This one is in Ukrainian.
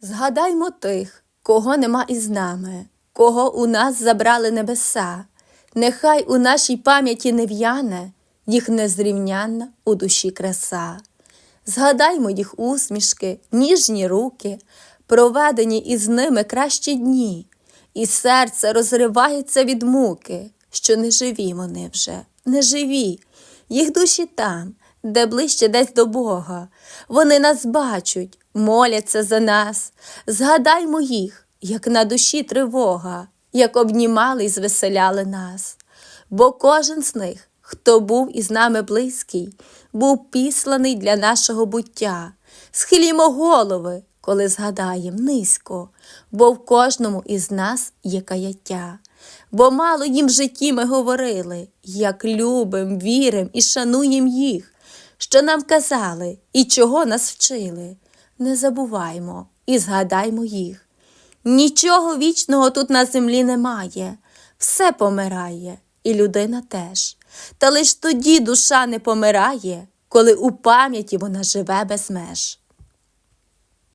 Згадаймо тих, кого нема із нами, кого у нас забрали небеса. Нехай у нашій пам'яті не в'яне їх незрівнянна у душі краса. Згадаймо їх усмішки, ніжні руки, проведені із ними кращі дні, і серце розривається від муки, що не живі вони вже, не живі, їх душі там, де ближче десь до Бога. Вони нас бачать, моляться за нас. Згадаймо їх, як на душі тривога, як обнімали і звеселяли нас. Бо кожен з них, хто був із нами близький, був післаний для нашого буття. Схилімо голови, коли згадаєм низько, бо в кожному із нас є каяття. Бо мало їм в житті ми говорили, як любим, вірим і шануєм їх, що нам казали і чого нас вчили. Не забуваймо і згадаймо їх. Нічого вічного тут на землі немає, все помирає, і людина теж. Та лиш тоді душа не помирає, коли у пам'яті вона живе без меж.